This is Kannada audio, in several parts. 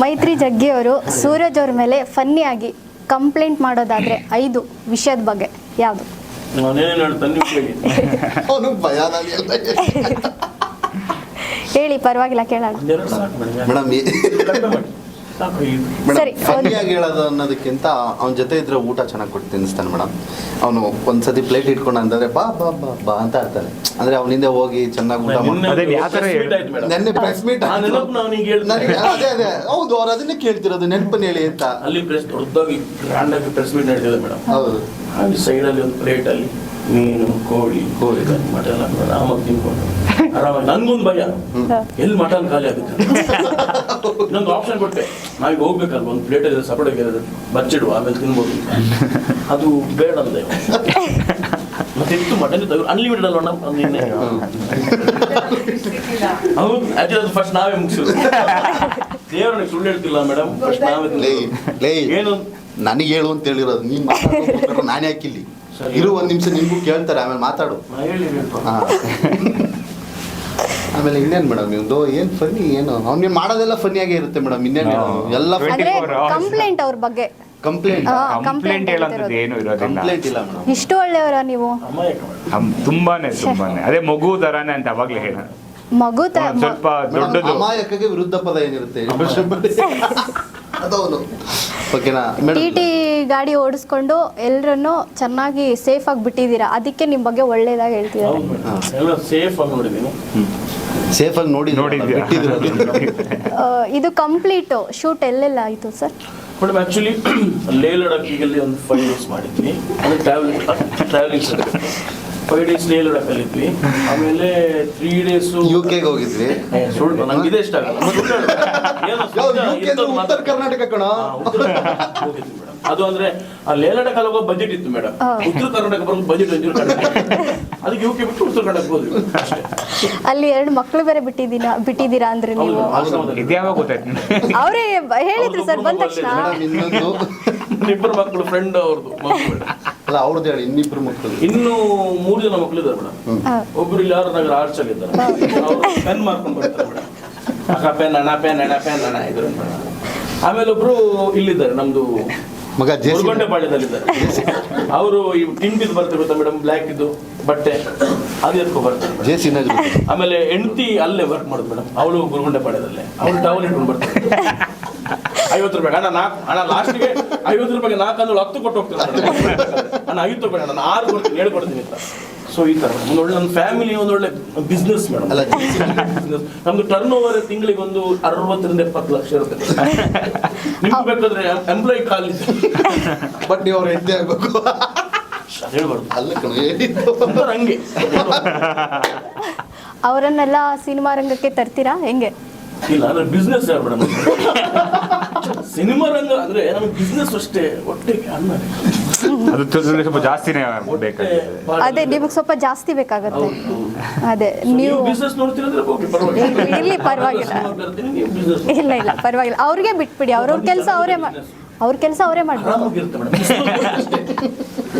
ಮೈತ್ರಿ ಜಗ್ಗಿ ಅವರು ಸೂರಜ್ ಅವ್ರ ಮೇಲೆ ಫನ್ನಿ ಆಗಿ ಕಂಪ್ಲೇಂಟ್ ಮಾಡೋದಾದ್ರೆ ಐದು ವಿಷಯದ ಬಗ್ಗೆ. ಯಾವುದು. ಹೇಳಿ ಪರವಾಗಿಲ್ಲ ಕೇಳೋಣ. ಮೇಡಮ್. ಸರಿ, ಫನ್ನಿಯಾಗಿ ಹೇಳೋದು ಅನ್ನೋದಕ್ಕಿಂತ ಅವನ ಜೊತೆ ಇದ್ರೆ ಊಟ ಚೆನ್ನಾಗಿ ಕೊಟ್ಟು ತಿನ್ನಿಸ್ತಾನೆ ಮೇಡಮ್ ಅವನು ಒಂದ್ಸತಿ ಪ್ಲೇಟ್ ಇಟ್ಕೊಂಡು ಅಂತಂದ್ರೆ ಬಾ ಬಾ ಬಾ ಬಾ ಅಂತ ಇರ್ತಾನೆ ಅಂದ್ರೆ ಅವನ ಹಿಂದೆ ಹೋಗಿ ಚೆನ್ನಾಗಿ ಊಟ ನಿನ್ನೆ ಮಾಡಿ. ನೆನ್ನೆ ಪ್ರೆಸ್ ಮೀಟ್ ಆ ನೆನಪು ನಾವು ನಿಂಗೆ ಹೇಳ್ತೀನಿ. ಅದೇ ಅದೇ ಹೌದು ಅವ್ರು ಅದನ್ನೇ ಕೇಳ್ತಿರೋದು ನೆನಪನ್ನ ಹೇಳಿ ಅಂತ. ಅಲ್ಲಿ ಪ್ರೆಸ್ ದೊಡ್ಡದಾಗಿ ಗ್ರ್ಯಾಂಡ್ ಆಗಿ ಪ್ರೆಸ್ ಮೀಟ್ ನಡೆದಿದೆ ಮೇಡಮ್ ಹೌದು. ಅಲ್ಲಿ ಸೈಡಲ್ಲಿ ಒಂದು ಪ್ಲೇಟ್ ಅಲ್ಲಿ ಮೀನು ಕೋಳಿ ಕೋಳಿ. ಮಟನ್ ಹಾಕೊಂಡು ಆರಾಮಾಗಿ ತಿನ್ಕೊಂಡು. ನನ್ಗೊಂದು ಭಯ. ಎಲ್ಲಿ ಮಟನ್ ಖಾಲಿ ಆಗುತ್ತೆ? ಇನ್ನೊಂದು ಆಪ್ಷನ್ ಕೊಟ್ಟೆ. ನಾವೀಗ ಹೋಗ್ಬೇಕಲ್ವ? ಒಂದು ಪ್ಲೇಟ್ ಇದೆ ಸಪರೇಟ್ ಬಚ್ಚಿಡುವ ಆಮೇಲೆ ತಿನ್ಬೋದು ಅದು ಬೇಡ ಅಂದೆ. ಮತ್ತೆ ಇತ್ತು ಮಟನ್ ಇತ್ತು ಅನ್ಲಿಮಿಟೆಡ್ ಅಲ್ವ ನಮ್ಮ ನಿನ್ನೆ? ಹೌದು. ಆಕ್ಚುಲಿ ಅದು ಫಸ್ಟ್ ನಾವೇ ಮುಗಿಸಿದ್ರು ದೇವರನ್ನ ಸುಳ್ಳು ಹೇಳ್ತಿಲ್ಲ ಮೇಡಮ್ ಫಸ್ಟ್ ನಾವೇ ಲೇ ಲೇ. ಏನು? ನನಗೆ ಹೇಳು ಅಂತ ಹೇಳಿರೋದು. ನೀನ್ ಮಾತಾಡೋದು ನಾನೇ ಹಾಕಿಲ್ಲಿ. ಸರಿ. ಇರು ಒಂದ್ ನಿಮಿಷ ನಿನ್ಗೂ ಕೇಳ್ತಾರೆ ಆಮೇಲೆ ಮಾತಾಡು. ಹೇಳಿ. ಆಮೇಲೆ ಇನ್ನೇನ್ ಮೇಡಮ್ ನಿಮ್ದು ಏನ್ ಫನ್ನಿ ಏನು? ಅವ್ನ ಮಾಡೋದೆಲ್ಲ ಫನ್ನಿಯಾಗೇ ಇರುತ್ತೆ ಮೇಡಮ್ ಇನ್ನೇನ್ ಎಲ್ಲ ಅಂದ್ರೆ ಕಂಪ್ಲೇಂಟ್ ಅವ್ರ ಬಗ್ಗೆ. ಕಂಪ್ಲೇಂಟ್ ಹಾ, ಕಂಪ್ಲೇಂಟ್ ಹೇಳೋಂಥದ್ದು ಏನು ಇರೋದಿಲ್ಲ. ಕಂಪ್ಲೇಂಟ್ ಇಲ್ಲ ಮೇಡಮ್. ಇಷ್ಟು ಒಳ್ಳೆಯವರ ನೀವು? ಹಮ್, ತುಂಬಾನೇ ತುಂಬಾನೇ. ಅದೇ ಮಗು ತರಾನೇ ಅಂತ ಅವಾಗ್ಲೇ ಹೇಳ. ಮಗು ತ ಸ್ವಲ್ಪ ಮೇಡಮ್ ದೊಡ್ಡದು. ಅಮಾಯಕಗೆ ವಿರುದ್ಧ ಪದ ಏನಿರುತ್ತೆ? ಅದವನು ಓಕೆನಾ ಟಿ ಮೇಡಮ್. ಟಿ ಗಾಡಿ ಓಡಿಸ್ಕೊಂಡು ಎಲ್ಲರನ್ನು ಚೆನ್ನಾಗಿ ಸೇಫ್ ಆಗಿ ಬಿಟ್ಟಿದ್ದೀರಾ? ಅದಕ್ಕೆ ನಿಮ್ಮ ಬಗ್ಗೆ ಒಳ್ಳೇದಾಗಿ ಹೇಳ್ತೀರಾ ಹೌದು ಮೇಡಮ್. ಎಲ್ಲ ಸೇಫ್ ಆಗಿ ನೋಡಿದ್ದೀನಿ. ಸೇಫ್ ಆಗಿ ನೋಡಿ ನೋಡಿದ್ಯಾ? ಇದು ಕಂಪ್ಲೀಟ್ ಶೂಟ್ ಎಲ್ಲೆಲ್ಲ ಆಯಿತು ಸರ್ ಮೇಡಮ್ ಆ್ಯಕ್ಚುಲಿ ಲೇ ಲಡಾಖಿಗಲ್ಲಿ ಒಂದು ಫೈವ್ ಡೇಸ್ ಮಾಡಿದ್ವಿ. ಅಂದರೆ ಟ್ರಾವೆಲಿಂಗ್ ಟ್ರಾವೆಲಿಂಗ್ ಫೈವ್ ಡೇಸ್ ಲೇ ಲಡಾಖಲ್ಲಿ ಇದ್ವಿ. ಆಮೇಲೆ ತ್ರೀ ಡೇಸ್ ಯು ಕೆಗೆ ಹೋಗಿದ್ವಿ. ಸುಳ್ಳು ನಂಗೆ ಇದೇ ಇಷ್ಟ ಆಗಲ್ಲ. ಉತ್ತರ ಕರ್ನಾಟಕ ಕಣ? ಹೋಗಿದ್ವಿ ಮೇಡಮ್ ಅದು ಅಂದ್ರೆ ಆ ಲೇ ಲಡಾಖ್ ಹೋಗೋ ಬಜೆಟ್ ಇತ್ತು ಮೇಡಮ್. ಉತ್ತರ ಕರ್ನಾಟಕ ಬರೋ ಬಜೆಟ್ ಒಂಚೂರು ಕಡಿಮೆ. ಅದಕ್ಕೆ ಯುಕೆ ಬಿಟ್ಟು ಉತ್ತರ ಕರ್ನಾಟಕ ಹೋದ್ವಿ ಅಷ್ಟೇ. ಅಲ್ಲಿ ಎರಡು ಮಕ್ಕಳು ಬೇರೆ ಬಿಟ್ಟಿದ್ದೀನ ಬಿಟ್ಟಿದ್ದೀರಾ ಅಂದ್ರೆ ನೀವು. ಇದ್ಯಾವಾಗ ಗೊತ್ತಾಯ್ತು ಅವರೇ ಹೇಳಿದ್ರು ಸರ್ ಬಂದ ತಕ್ಷಣ. ಇನ್ನೊಂದು. ಇಬ್ಬರು ಮಕ್ಕಳು ಫ್ರೆಂಡ್ ಅವ್ರದ್ದು ಮಕ್ಕಳು ಅಲ್ಲ ಅವ್ರದ್ದು ಹೇಳಿ ಇನ್ನಿಬ್ರು ಮಕ್ಕಳು. ಇನ್ನು ಮೂರು ಜನ ಮಕ್ಕಳಿದ್ದಾರೆ ಮೇಡಮ್. ಹಾ. ಒಬ್ರು ಇಲ್ಲಿ ಯಾರು ನಗರ ಆರ್ಚಲ್ ಇದ್ದಾರೆ. ಅವರು ಪೆನ್ ಮಾಡ್ಕೊಂಡು ಬರ್ತಾರೆ ಮೇಡಮ್. ಅಕ್ಕ ಪೆನ್ ಅಣ್ಣ ಪೆನ್ ಅಣ್ಣ ಪೆನ್ ಅಣ್ಣ ಇದ್ರು ಆಮೇಲೆ ಒಬ್ರು ಇಲ್ಲಿದ್ದಾರೆ ನಮ್ದು ಮಗ ಜೇಸಿ ಮುರುಗೊಂಡೆಪಾಳ್ಯದಲ್ಲಿದ್ದಾರೆ ಅವರು ಈ ಟಿಂಬಿದ್ ಬರ್ತದೆ ಗೊತ್ತಾ ಮೇಡಮ್? ಬ್ಲ್ಯಾಕ್ ಇದು ಬಟ್ಟೆ. ಅದು ಎತ್ಕೊ ಬರ್ತಾರೆ. ಜೇಸಿ ಆಮೇಲೆ ಹೆಂಡತಿ ಅಲ್ಲೇ ವರ್ಕ್ ಮಾಡೋದು ಮೇಡಮ್. ಅವಳು ಗುರುಗುಂಡೆಪಾಳ್ಯದಲ್ಲೇ ಅವಳು ಟವಲ್ ಇಟ್ಕೊಂಡು ಬರ್ತಾರೆ. ಐವತ್ತು ರೂಪಾಯಿ. ಅಣ್ಣ ನಾಲ್ಕು ಅಣ್ಣ ಲಾಸ್ಟ್ಗೆ ಐವತ್ತು ರೂಪಾಯಿಗೆ ನಾಲ್ಕು ಅಂದ್ರೆ ಹತ್ತು ಕೊಟ್ಟು ಹೋಗ್ತೀನಿ ಅಣ್ಣ. ಐದು ರೂಪಾಯಿ ಅಣ್ಣ. ಆರು ಕೊಡ್ತೀನಿ ಏಳು ಕೊಡ್ತೀನಿ ಅಂತ. ಸೊ ಈ ತರ ಒಂದೊಳ್ಳೆ ಒಳ್ಳೆ ನನ್ನ ಫ್ಯಾಮಿಲಿ ಒಂದೊಳ್ಳೆ ಒಳ್ಳೆ ಬಿಸ್ನೆಸ್ ಮೇಡಮ್ ನಮ್ದು ಟರ್ನ್ ಓವರ್ ತಿಂಗಳಿಗೆ ಒಂದು ಅರವತ್ತರಿಂದ ಎಪ್ಪತ್ತು ಲಕ್ಷ ಇರುತ್ತೆ. ನಿಮ್ಗೆ ಬೇಕಾದ್ರೆ ಎಂಪ್ಲಾಯ್ ಕಾಲ್ ಬಟ್ ನೀವು ಅವ್ರ ಹೆಂಡತಿ ಆಗ್ಬೇಕು? ಹೇಳ್ಬಾರ್ದು. ಅಲ್ಲ ಕಣ ಏನಿತ್ತು ಒಂಥರ ಹಂಗೆ. ಅವರನ್ನೆಲ್ಲ ಸಿನಿಮಾ ರಂಗಕ್ಕೆ ತರ್ತೀರಾ? ಹೆಂಗೆ? ಇಲ್ಲ ಅಂದ್ರೆ ಬಿಸ್ನೆಸ್ ಯಾರು ಮೇಡಮ್ ಸಿನಿಮಾ ರಂಗ ಅಂದ್ರೆ ನಮ್ಗೆ ಬಿಸ್ನೆಸ್ ಅಷ್ಟೇ ಹೊಟ್ಟೆಗೆ ಅನ್ನ ಅದು ಸ್ವಲ್ಪ ಸ್ವಲ್ಪ ಜಾಸ್ತಿನೇ ಹೊಟ್ಟೆ ಬೇಕಾಗಿದೆ ಅದೇ ನಿಮಗೆ ಸ್ವಲ್ಪ ಜಾಸ್ತಿ ಬೇಕಾಗುತ್ತೆ. ಅದೇ ನೀವು ನೀವು ಬಿಸ್ನೆಸ್ ನೋಡ್ತೀರಂದ್ರೆ ಓಕೆ ಪರವಾಗಿಲ್ಲ. ಇಲ್ಲಿ ಪರವಾಗಿಲ್ಲ. ಸಿನಿಮಾ ಬರ್ತೀನಿ, ನೀವು business ನೋಡಿ. ಇಲ್ಲ ಇಲ್ಲ ಪರವಾಗಿಲ್ಲ. ಅವ್ರಿಗೆ ಬಿಟ್ಬಿಡಿ ಅವ್ರವ್ರ ಕೆಲಸ ಅವರೇ ಮಾಡಿ ಅವ್ರ ಕೆಲಸ ಅವರೇ ಮಾಡ್ಬೇಕು. ಆರಾಮಾಗಿರುತ್ತೆ ಮೇಡಮ್.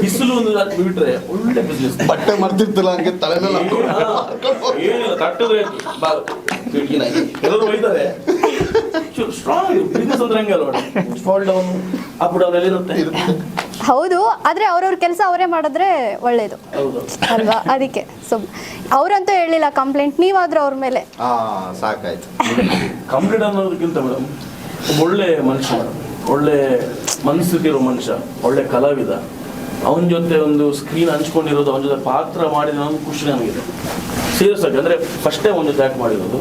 ಬಿಸಿಲು ಒಂದು ರಾತ್ರಿ ಬಿಟ್ರೆ ಒಳ್ಳೆ ಬಿಸ್ನೆಸ್ ಬಟ್ಟೆ ಮರ್ತಿರ್ತಲ್ಲ ಹಂಗೆ ತಲೆ ಮೇಲೆ ಹಾಕೊಂಡು ಏನಿಲ್ಲ ತಟ್ಟಿದ್ರೆ ಬಾ ಕಿಟಕಿನ ಎಲ್ಲರೂ ಒಯ್ತಾರೆ ಸ್ಟ್ರಾಂಗ್ ಬಿಸ್ನೆಸ್ ಅಂದ್ರೆ ಹೆಂಗೆ ಅಲ್ವಾ ಫಾಲ್ ಡೌನ್ ಅಪ್ ಡೌನ್ ಎಲ್ಲ ಇರುತ್ತೆ. ಹೌದು ಆದ್ರೆ ಅವ್ರವ್ರ ಕೆಲಸ ಅವರೇ ಮಾಡಿದ್ರೆ ಒಳ್ಳೇದು. ಹೌದು. ಅಲ್ವಾ? ಅದಕ್ಕೆ. ಸೊ ಅವ್ರಂತೂ ಹೇಳಿಲ್ಲ ಕಂಪ್ಲೇಂಟ್ ನೀವಾದ್ರೂ ಅವ್ರ ಮೇಲೆ. ಸಾಕಾಯ್ತು. ಕಂಪ್ಲೇಂಟ್ ಅನ್ನೋದಕ್ಕಿಂತ ಮೇಡಮ್ ಒಳ್ಳೆ ಮನುಷ್ಯ ಮೇಡಮ್ ಒಳ್ಳೆ ಮನಸ್ಥಿತಿ ಇರೋ ಮನುಷ್ಯ ಒಳ್ಳೆ ಕಲಾವಿದ. ಅವನ ಜೊತೆ ಒಂದು ಸ್ಕ್ರೀನ್ ಹಂಚ್ಕೊಂಡಿರೋದು ಅವನ ಜೊತೆ ಪಾತ್ರ ಮಾಡಿದ ಒಂದು ಖುಷಿ ನನಗಿದೆ. ಸೀರಿಯಸ್ ಆಗಿ ಅಂದ್ರೆ ಫಸ್ಟ್ ಟೈಮ್ ಒಂದು ಆ್ಯಕ್ಟ್ ಮಾಡಿರೋದು